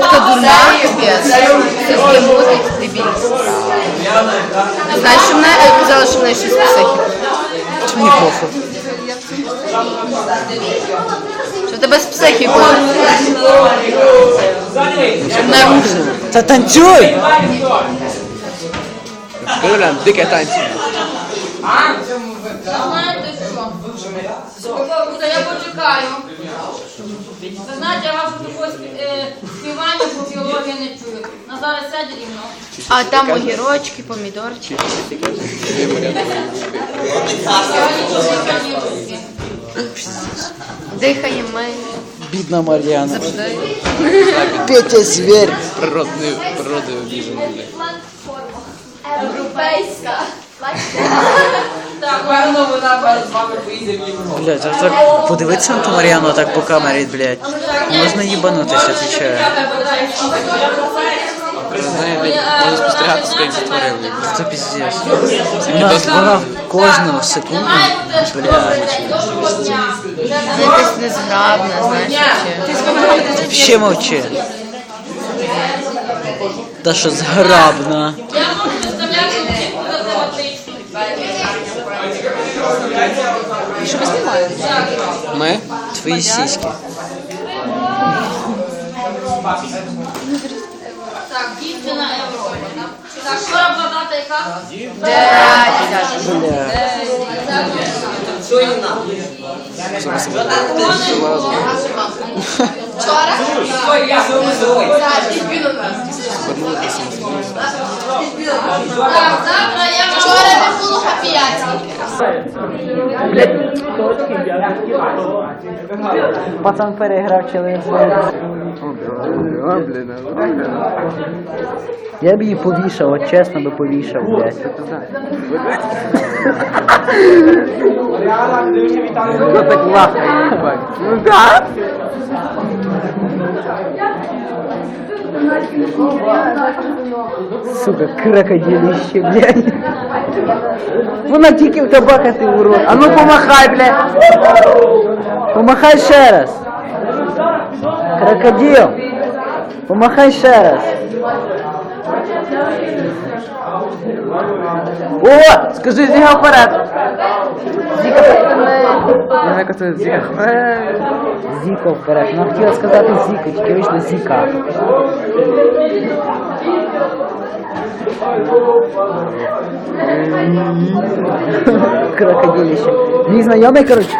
Така дурна, капець. Це таке мутить, дебіль. Знаєш, що вона е, казала, що в неї щось психіка. Чи мені похуй? Що тебе з психікою? Рушила. Та танцюй! Юля, дике танці. Знаєте що? Та я почекаю. Ви знаєте, я вашу такого е, співання по біології не чую. На зараз сядь рівно. А там огірочки, помідорчики. Сьогодні руки. Дихаємо ми Бідна Мар'яна. завжди. Петя звір. Природною, природою обіжена. Європейська. Так, Певно, вона з вами поїде в Європу. Блядь, а так подивитися на ту Мар'яну так по камері, блядь. Можна їбанутися, отвечаю. Можна спостерігати, скільки затворив. Це піздець. Вона, вона кожну секунду, блядь. Це якась незграбна, знаєш, чи. Ще мовчи. Та що зграбна. Ми? Твої Пацан переграв челендж. Я б її повішав, от чесно би повішав, блядь. Вона так лахає, їбать. Ну да. Сука, крокодилище, блядь. Вона тільки в табакати в рот. А ну помахай, блядь. Помахай ще раз. Крокодил. Помахай ще раз. О, скажи зіга вперед. Зіка вперед. Вона яка це Зіко вперед. Вона хотіла сказати Зіка, тільки вийшла Зіка. Крокодилище. Мій знайомий, коротше,